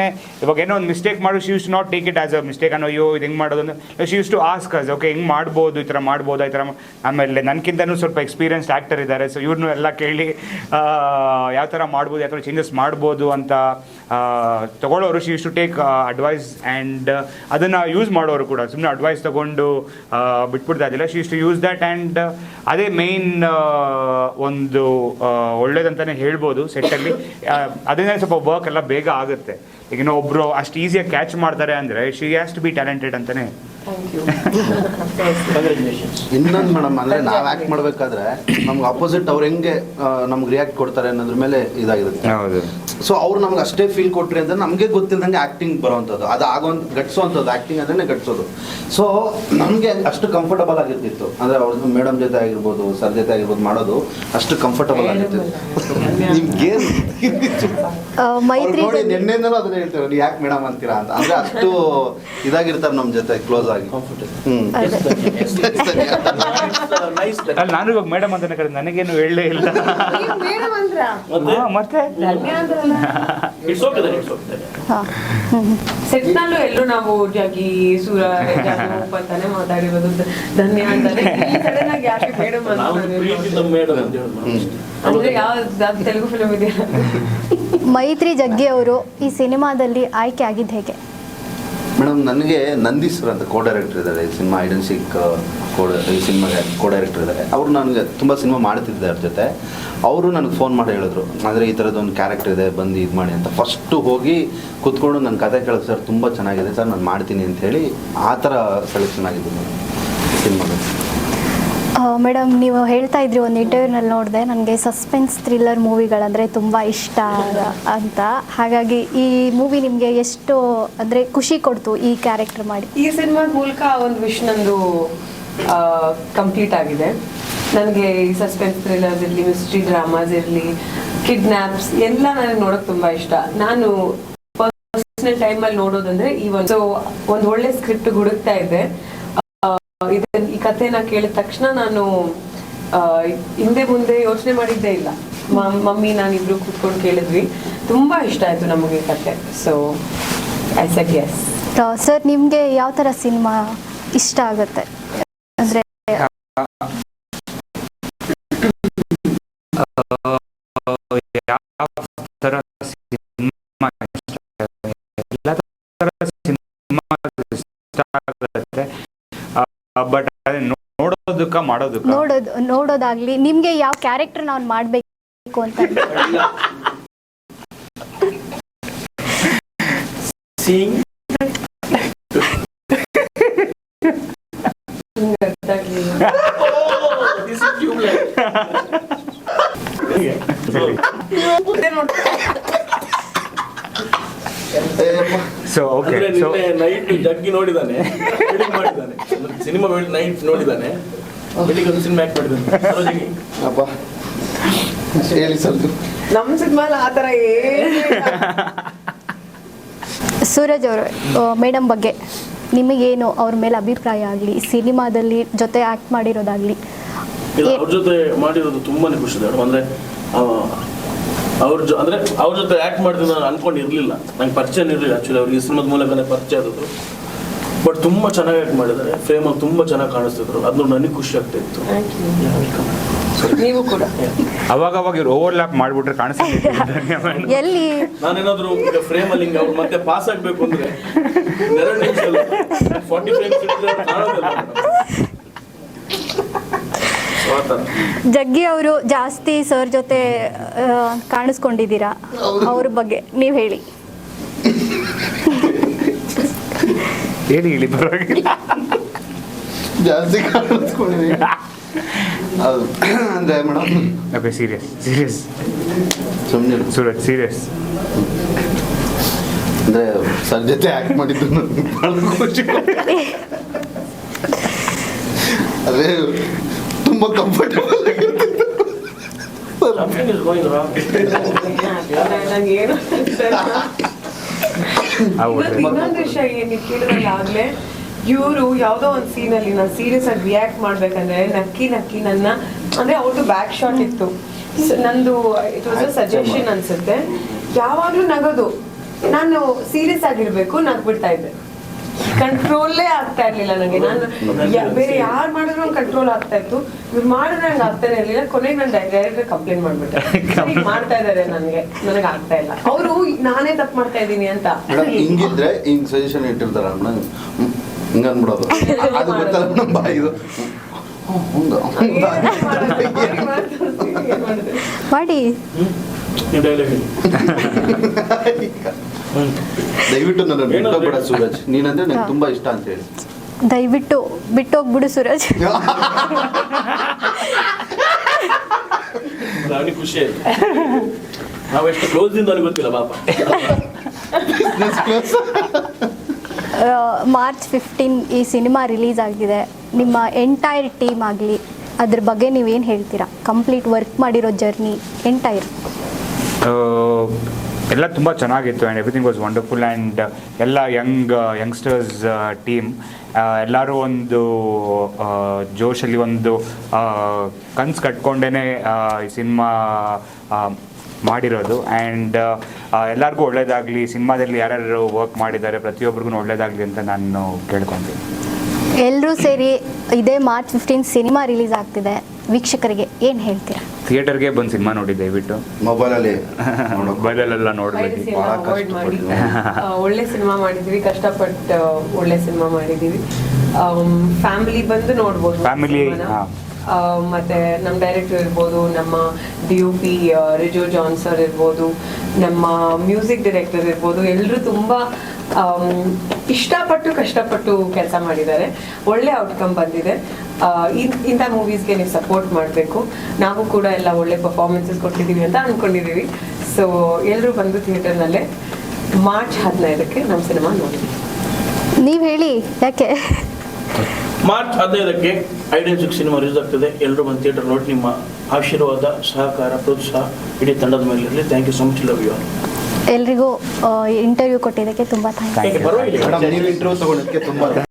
ಇವಾಗ ಏನೋ ಒಂದು ಮಿಸ್ಟೇಕ್ ಮಾಡು she use not take it as a mistake ಅನ್ನೋ ಅಯ್ಯೋ ಇದು ಹೆಂಗೆ ಮಾಡೋದು ಅಂದರೆ she use to ask us okay ಹೆಂಗೆ ಮಾಡ್ಬೋದು? ಈ ಥರ ಮಾಡ್ಬೋದು? ಈ ಥರ ಆಮೇಲೆ ನನಗಿಂತನೂ ಸ್ವಲ್ಪ ಎಕ್ಸ್ಪೀರಿಯನ್ಸ್ಡ್ ಆ್ಯಕ್ಟರ್ ಇದ್ದಾರೆ ಸೊ ಇವ್ರನ್ನೂ ಎಲ್ಲ ಕೇಳಿ ಯಾವ ಥರ ಮಾಡ್ಬೋದು, ಯಾವ ಥರ ಚೇಂಜಸ್ ಮಾಡ್ಬೋದು ಅಂತ ತಗೊಳ್ಳೋರು she to take advice and ಅದನ್ನು ಯೂಸ್ ಮಾಡೋರು ಕೂಡ. ಸುಮ್ಮನೆ ಅಡ್ವೈಸ್ ತಗೊಂಡು ಆ, ಬಿಟ್ಬಿಡ್ತಾ ಇದ್ದಿಲ್ಲ. She to use that and ಅದೇ ಮೇಯ್ನ್ ಒಂದು ಒಳ್ಳೇದಂತಲೇ ಒಳ್ಳೇದಂತಾನೆ ಹೇಳ್ಬೋದು ಸೆಟ್ಟಲ್ಲಿ ಅದರಿಂದ ಸ್ವಲ್ಪ ವರ್ಕ್ ಎಲ್ಲ ಬೇಗ ಆಗುತ್ತೆ. ಈಗ ಒಬ್ಬರು ಅಷ್ಟು ಈಸಿಯಾಗಿ ಕ್ಯಾಚ್ ಮಾಡ್ತಾರೆ ಅಂದರೆ she has to be talented ಅಂತಲೇ ಥ್ಯಾಂಕ್ ಯು ಕಂಗ್ರ್ಯಾಚುಲೇಷನ್ಸ್ ಇನ್ನೊಂದು ಮೇಡಮ್ ಅಂದ್ರೆ ನಾವ್ ಆಕ್ಟ್ ಮಾಡ್ಬೇಕಾದ್ರೆ ನಮ್ಗೆ ಅಪೋಸಿಟ್ ಅವ್ರು ಹೆಂಗೆ ನಮ್ಗೆ ರಿಯಾಕ್ಟ್ ಕೊಡ್ತಾರೆ ಅನ್ನೋದ್ರ ಮೇಲೆ ಇದಾಗಿರುತ್ತೆ. ಹೌದು. ಸೊ ಅವ್ರು ನಮ್ಗೆ ಅಷ್ಟೇ ಫೀಲ್ ಕೊಟ್ರಿ ಅಂದ್ರೆ ನಮಗೆ ಗೊತ್ತಿಲ್ಲದಂಗೆ ಆಕ್ಟಿಂಗ್ ಬರೋವಂಥದ್ದು. ಅದು ಆಗೋಂಥ ಗಟ್ಸೋವಂಥದ್ದು ಆಕ್ಟಿಂಗ್ ಅಂದ್ರೆ ಗಟ್ಸೋದು ಸೊ ನಮಗೆ ಅಷ್ಟು ಕಂಫರ್ಟಬಲ್ ಆಗಿರ್ತಿತ್ತು. ಅಂದರೆ ಅವ್ರ ಮೇಡಮ್ ಜೊತೆ ಆಗಿರ್ಬೋದು ಸರ್ ಜೊತೆ ಆಗಿರ್ಬೋದು ಮಾಡೋದು ಅಷ್ಟು ಕಂಫರ್ಟಬಲ್ ಆಗಿರ್ತಿತ್ತು. ನಿಮ್ಗೆ ನೋಡಿ ನಿನ್ನೆಯಿಂದಲೂ ಅದನ್ನ ಹೇಳ್ತಾರೆ. ನೀವು ಯಾಕೆ ಮೇಡಮ್ ಅಂತೀರಾ ಅಂತ. ಅಂದ್ರೆ ಅಷ್ಟು ಇದಾಗಿರ್ತಾರೆ ನಮ್ಮ ಜೊತೆ ಕ್ಲೋಸ್ ಆಗಿ. ನಾನು ಇವಾಗ ಮೇಡಮ್ ಅಂತ ಕರೆ ನನಗೇನು ಹೇಳಲೇ ಇಲ್ಲ. ಮತ್ತೆ? ಹಾ, ಮತ್ತೆ Dhanya it's okay it's okay ಹಾ. ಹ್ಮ್. ಸೆಟ್ನಲ್ಲೂ ಎಲ್ಲೂ ನಾವು ಜಗಿ ಸೂರ ಅಂತಾನೆ ಮಾತಾಡಿರೋದು. ಧನ್ಯ ಅಂತಾನೆ. ಸಡನ್ ಆಗಿ ಯಾಕೆ ಮೇಡಮ್ ಅಂದ್ರೆ ಯಾವ ತೆಲುಗು ಫಿಲಂ ಇದೆಯಾ? ಮೈತ್ರಿ ಜಗ್ಗಿ ಅವರು ಈ ಸಿನಿಮಾದಲ್ಲಿ ಆಯ್ಕೆ ಆಗಿದ್ದು ಹೇಗೆ? ಮೇಡಮ್, ನನಗೆ ನಂದೀಶ್ವರ್ ಅಂತ ಕೋ ಡೈರೆಕ್ಟರ್ ಇದ್ದಾರೆ. ಈ ಸಿನಿಮಾ ಐಡೆನ್ಸಿಕ್ ಕೋ ಈ ಸಿನಿಮಾಗೆ ಕೋ ಡೈರೆಕ್ಟರ್ ಇದ್ದಾರೆ. ಅವರು ನನಗೆ ತುಂಬ ಸಿನಿಮಾ ಮಾಡ್ತಿದ್ದೆ ಅವ್ರ ಜೊತೆ. ಅವರು ನನಗೆ ಫೋನ್ ಮಾಡಿ ಹೇಳಿದ್ರು ಅಂದರೆ ಈ ಥರದ್ದು ಕ್ಯಾರೆಕ್ಟರ್ ಇದೆ, ಬಂದು ಇದು ಮಾಡಿ ಅಂತ. ಫಸ್ಟು ಹೋಗಿ ಕೂತ್ಕೊಂಡು ನನ್ನ ಕತೆ ಕೇಳಿದ್ರು ಸರ್, ತುಂಬ ಚೆನ್ನಾಗಿದೆ, ಸರ್, ನಾನು ಮಾಡ್ತೀನಿ ಅಂತ ಹೇಳಿ ಆ ಥರ ಸೆಲೆಕ್ಷನ್ ಆಗಿದ್ದು ಸಿನಿಮಾಗೆ ಮೇಡಮ್, ನೀವು ಹೇಳ್ತಾ ಇದ್ರಿ ಒಂದು ಇಂಟರ್ವ್ಯೂನಲ್ಲಿ ನೋಡಿದೆ ನನಗೆ ಸಸ್ಪೆನ್ಸ್ ಥ್ರಿಲ್ಲರ್ ಮೂವಿಗಳಂದರೆ ತುಂಬ ಇಷ್ಟ ಅಂತ. ಹಾಗಾಗಿ ಈ ಮೂವಿ ನಿಮಗೆ ಎಷ್ಟು, ಅಂದರೆ ಖುಷಿ ಕೊಡ್ತು ಈ ಕ್ಯಾರೆಕ್ಟರ್ ಮಾಡಿ. ಈ ಸಿನಿಮಾದ ಮೂಲಕ ಒಂದು ವಿಶ್ ನಂದು ಕಂಪ್ಲೀಟ್ ಆಗಿದೆ. ನನಗೆ ಈ ಸಸ್ಪೆನ್ಸ್ ಥ್ರಿಲ್ಲರ್ಸ್ ಇರಲಿ ಮಿಸ್ಟ್ರಿ ಡ್ರಾಮಾಸ್ ಇರಲಿ ಕಿಡ್ನಾಪ್ಸ್ ಎಲ್ಲ ನನಗೆ ನೋಡೋಕೆ ತುಂಬ ಇಷ್ಟ. ನಾನು ಪರ್ಸನಲ್ ಟೈಮಲ್ಲಿ ನೋಡೋದಂದ್ರೆ ಈ ಒಂದು ಒಂದು ಒಳ್ಳೆ ಸ್ಕ್ರಿಪ್ಟ್ ಹುಡುಕ್ತಾ ಇದ್ದೆ. ಇದನ್ ಈ ಕಥೆನ ಕೇಳಿದ ತಕ್ಷಣ ನಾನು ಹಿಂದೆ ಮುಂದೆ ಯೋಚನೆ ಮಾಡಿದ್ದೇ ಇಲ್ಲ. ಮಮ್- ಮಮ್ಮಿ, ನಾನಿಬ್ರು ಕೂತ್ಕೊಂಡು ಕೇಳಿದ್ವಿ. ತುಂಬಾ ಇಷ್ಟ ಆಯ್ತು ನಮಗೆ ಕತೆ so I set yes sir ನಿಮಗೆ ಯಾವ ತರ ಸಿನಿಮಾ ಇಷ್ಟ ಆಗುತ್ತೆ? ನೋಡೋದಕ್ಕ ಮಾಡೋದಕ್ಕ? ನೋಡೋದು ನೋಡೋದಾಗ್ಲಿ ನಿಮ್ಗೆ ಯಾವ ಕ್ಯಾರೆಕ್ಟರ್ ನಾವು ಮಾಡ್ಬೇಕು ಅಂತ ಸೊ ಓಕೆ ನೈಟ್ ಜಗ್ಗಿ ನೋಡಿದಾನೆ ಸಿನಿಮಾ ನೈಟ್ ನೋಡಿದಾನೆ. ಬೆಳಿಗ್ಗೆ ಒಂದು ಸಿನಿಮಾ ಆಕ್ಟ್ ಮಾಡಿದ್ದಾನೆ ಅಪ್ಪ ಹೇಳಿ ಸ್ವಲ್ಪ. ನಮ್ಮ ಸಿನಿಮಾಲ್ ಆ ಥರ ಏನು ಸೂರಜ್ ಅವರು ಮೇಡಮ್ ಬಗ್ಗೆ. ನಿಮಗೇನು ಅವ್ರ ಮೇಲೆ ಅಭಿಪ್ರಾಯ ಆಗಲಿ ಸಿನಿಮಾದಲ್ಲಿ ಜೊತೆ ಆ್ಯಕ್ಟ್ ಮಾಡಿರೋದಾಗ್ಲಿ? ಇಲ್ಲ ಅವ್ರ ಜೊತೆ ಮಾಡಿರೋದು ತುಂಬಾನೇ ಖುಷಿ ಇದೆ ಮೇಡಮ್ ಅಂದ್ರೆ ಅವ್ರ ಜೊ ಅಂದ್ರೆ ಅವ್ರ ಜೊತೆ ಆಕ್ಟ್ ಮಾಡಿದ್ರು ನಾನು ಅನ್ಕೊಂಡಿರ್ಲಿಲ್ಲ. ನಂಗೆ ಪರಿಚಯ ಇರಲಿಲ್ಲ ಆಕ್ಚುಲಿ ಅವ್ರಿಗೆ ಈ ಸಿನಿಮಾದ ಮೂಲಕನೇ ಪರಿಚಯ ಆದದ್ದು. ಬಟ್ ತುಂಬಾ ಚೆನ್ನಾಗಿ ಆಕ್ಟ್ ಮಾಡಿದ್ದಾರೆ. ಫ್ರೇಮ್ ಅಲ್ಲಿ ತುಂಬಾ ಚೆನ್ನಾಗಿ ಕಾಣಿಸ್ತಿದ್ರು ಅದು ನನಗೆ ಖುಷಿ ಆಗ್ತಾ ಇತ್ತು. ನೀವು ಕೂಡ. ಅವಾಗ ಅವಾಗ ಇವ್ರು ಓವರ್ಲ್ಯಾಪ್ ಮಾಡ್ಬಿಟ್ರೆ ಕಾಣಿಸ್ತಿದೆ ಎಲ್ಲಿ? ನಾನೇನಾದ್ರೂ ಈಗ ಫ್ರೇಮ್ ಅಲ್ಲಿ ಹಿಂಗೆ ಅವ್ರು ಮತ್ತೆ ಪಾಸ್ ಆಗ್ಬೇಕು ಅಂದ್ರೆ ಎರಡು ನಿಮಿಷ ಫಾರ್ಟಿ ಫ್ರೇಮ್ಸ್. ಜಗ್ಗಿ ಅವರು ಜಾಸ್ತಿ ಸರ್ ಜೊತೆ ಕಾಣಿಸ್ಕೊಂಡಿದ್ದೀರಾ? ಅವ್ರ ಬಗ್ಗೆ ನೀವು ಹೇಳಿ. ಹೇಳಿ ಹೇಳಿ ಪರವಾಗಿಲ್ಲ. ಜಾಸ್ತಿ ಹೌದು ಅಂದರೆ ಮೇಡಮ್. ಓಕೆ ಸೀರಿಯಸ್ ಸೀರಿಯಸ್ ಸುಮ್ಮನೆ ಸೂರಜ್ ಸೀರಿಯಸ್ ಅಂದರೆ ಸರ್ ಜೊತೆ ಆ್ಯಕ್ಟ್ ಮಾಡಿದ್ದು ನನಗೆ ಭಾಳ ಖುಷಿ. ಅದೇ ತುಂಬ ಕಂಫರ್ಟಬಲ್ ಆಗಿರ್ತಿತ್ತು is going wrong. ನಂಗೆ ಏನು ಹೌದು ಇನ್ನೊಂದು ವಿಷಯ ಏನು ಕೇಳಿದ್ರೆ ಆಗ್ಲೇ ಇವರು ಯಾವ್ದೋ ಒಂದು ಸೀನ್ ಅಲ್ಲಿ ನಾನು ಸೀರಿಯಸ್ ಆಗಿ ರಿಯಾಕ್ಟ್ ಮಾಡ್ಬೇಕಂದ್ರೆ ನಕ್ಕಿ ನಕ್ಕಿ ನನ್ನ ಅಂದ್ರೆ ಅವ್ರದ್ದು ಬ್ಯಾಕ್ ಶಾಟ್ ಇತ್ತು. ನಂದು ಇಟ್ ವಾಸ್ ಅ ಸಜೆಷನ್ ಅನ್ಸುತ್ತೆ. ಯಾವಾಗ್ಲೂ ನಗೋದು. ನಾನು ಸೀರಿಯಸ್ ಆಗಿರ್ಬೇಕು ನಗ್ಬಿಡ್ತಾ ಇದ್ದೆ. ಕಂಟ್ರೋಲೇ ಆಗ್ತಾ ಇರ್ಲಿಲ್ಲ ನನಗೆ ನಾನು ಯಾ- ಬೇರೆ ಯಾರು ಮಾಡಿದ್ರು ಕಂಟ್ರೋಲ್ ಆಗ್ತಾ ಇತ್ತು ಇವ್ರು ಮಾಡಿದ್ರೆ ನಂಗೆ ಆಗ್ತಾನೆ ಇರ್ಲಿಲ್ಲ ಕೊನೆಗೆ ನಾನು ಡೈರೆಕ್ಟ್ ಕಂಪ್ಲೇಂಟ್ ಮಾಡ್ಬಿಟ್ಟೆ ಮಾಡ್ತಾ ಇದ್ದಾರೆ ನನಗೆ ನನಗೆ ಆಗ್ತಾ ಇಲ್ಲ ಅವರು ನಾನೇ ತಪ್ಪು ಮಾಡ್ತಾ ಇದ್ದೀನಿ ಅಂತ ಹಿಂಗಿದ್ರೆ ಹಿಂಗ್ ಸಜೆಷನ್ ಇಟ್ಟಿರ್ತಾರ ಅಣ್ಣ ಹಿಂಗ ಅನ್ಬಿಡೋದು ಅದು ಗೊತ್ತಲ್ಲ ನಮ್ಮ ಬಾಯಿದು? ಮಾಡಿ ನೀವು ಡೈಲಾಗ್ ಹೇಳಿ ದಯವಿಟ್ಟು ನನ್ನ ಬಿಟ್ಟೋಗ್ಬೇಡ. ಸೂರಜ್. ನೀನಂದ್ರೆ ನಂಗೆ ತುಂಬಾ ಇಷ್ಟ ಅಂತ ಹೇಳಿ. ದಯವಿಟ್ಟು ಬಿಟ್ಟೋಗ್ಬಿಡು ಸೂರಜ್. ನನಗೆ ಖುಷಿ ಆಯ್ತು. ನಾವೆಷ್ಟು ಕ್ಲೋಸ್ ಇಂದ ಅಲ್ಲಿ ಗೊತ್ತಿಲ್ಲ ಪಾಪ. ಮಾರ್ಚ್ ಫಿಫ್ಟೀನ್ ಈ ಸಿನಿಮಾ ರಿಲೀಸ್ ಆಗಿದೆ. ನಿಮ್ಮ ಎಂಟೈರ್ ಟೀಮ್ ಆಗಲಿ ಅದ್ರ ಬಗ್ಗೆ ನೀವೇನು ಹೇಳ್ತೀರಾ? ಕಂಪ್ಲೀಟ್ ವರ್ಕ್ ಮಾಡಿರೋ ಜರ್ನಿ ಎಂಟೈರ್ ಎಲ್ಲ ತುಂಬ ಚೆನ್ನಾಗಿತ್ತು and everything was wonderful and ಎಲ್ಲ ಯಂಗ್ ಯಂಗ್ಸ್ಟರ್ಸ್ ಟೀಮ್ ಎಲ್ಲರೂ ಒಂದು ಜೋಶಲ್ಲಿ ಒಂದು ಕನ್ಸು ಕಟ್ಕೊಂಡೇ ಈ ಸಿನಿಮಾ ಮಾಡಿರೋದು ಆ್ಯಂಡ್ ಎಲ್ಲರಿಗೂ ಒಳ್ಳೇದಾಗಲಿ ಸಿನಿಮಾದಲ್ಲಿ ಯಾರ್ಯಾರು ವರ್ಕ್ ಮಾಡಿದ್ದಾರೆ ಪ್ರತಿಯೊಬ್ಬರಿಗೂ ಒಳ್ಳೇದಾಗಲಿ ಅಂತ ನಾನು ಕೇಳ್ಕೊತೀನಿ. ಎಲ್ಲರೂ ಸೇರಿ ಇದೇ ಮಾರ್ಚ್ ಫಿಫ್ಟೀನ್ ಸಿನಿಮಾ ರಿಲೀಸ್ ಆಗ್ತಿದೆ ವೀಕ್ಷಕರಿಗೆ ಏನು ಹೇಳ್ತೀರಾ ಥಿಯೇಟರ್ಗೆ ಬಂದು ಸಿನಿಮಾ ನೋಡಿ ದಯವಿಟ್ಟು ಮೊಬೈಲಲ್ಲಿ ಮೊಬೈಲಲ್ಲೆಲ್ಲ ನೋಡಬೇಡಿ avoid ಮಾಡಿ. ಆ, ಒಳ್ಳೆ ಸಿನಿಮಾ ಮಾಡಿದೀವಿ ಕಷ್ಟಪಟ್ಟು ಒಳ್ಳೆ ಸಿನಿಮಾ ಮಾಡಿದೀವಿ ಫ್ಯಾಮಿಲಿ ಬಂದು ನೋಡ್ಬೋದು ಫ್ಯಾಮಿಲಿ ಸಿನಿಮಾನ. ಹಾ. ಆ, ಮತ್ತೆ ನಮ್ಮ ಡೈರೆಕ್ಟರ್ ಇರ್ಬೋದು ನಮ್ಮ D U P Rijo John sir ಇರ್ಬೋದು ನಮ್ಮ ಮ್ಯೂಸಿಕ್ ಡೈರೆಕ್ಟರ್ ಇರ್ಬೋದು ಎಲ್ಲರೂ ತುಂಬಾ ಆಮ್, ಇಷ್ಟಪಟ್ಟು ಕಷ್ಟಪಟ್ಟು ಕೆಲಸ ಮಾಡಿದ್ದಾರೆ. ಒಳ್ಳೆ ಔಟ್ಕಮ್ ಬಂದಿದೆ. ಇಂಥ ಮೂವೀಸ್ಗೆ ನೀವು ಸಪೋರ್ಟ್ ಮಾಡಬೇಕು. ನಾವು ಕೂಡ ಎಲ್ಲ ಒಳ್ಳೆ ಪರ್ಫಾರ್ಮೆನ್ಸಸ್ ಕೊಟ್ಟಿದ್ದೀವಿ ಅಂತ ಅಂದ್ಕೊಂಡಿದ್ದೀವಿ ಸೊ ಎಲ್ಲರೂ ಬಂದು ಥಿಯೇಟರ್ನಲ್ಲೇ ಮಾರ್ಚ್ ಹದಿನೈದಕ್ಕೆ ನಮ್ಮ ಸಿನಿಮಾ ನೋಡಿ. ನೀವು ಹೇಳಿ ಯಾಕೆ? ಮಾರ್ಚ್ ಹದಿನೈದಕ್ಕೆ ಐಡೆನ್ಸಿಕ್ ಸಿನಿಮಾ ರಿಲೀಸ್ ಆಗ್ತದೆ. ಎಲ್ಲರೂ ಬಂದು ಥಿಯೇಟರ್ ನೋಡಿ ನಿಮ್ಮ ಆಶೀರ್ವಾದ ಸಹಕಾರ ಪ್ರೋತ್ಸಾಹ ಇಡೀ ತಂಡದ ಮೇಲೆ ಇರಲಿ thank you so much love you ಎಲ್ರಿಗೂ ಇಂಟರ್ವ್ಯೂ ಕೊಟ್ಟಿದ್ದಕ್ಕೆ ತುಂಬಾ ಥ್ಯಾಂಕ್ಸ್ ಯು ಮೇಡಮ್ ನೀವು ಇಂಟರ್ವ್ಯೂ ತಗೊಳಕ್ಕೆ ತುಂಬಾ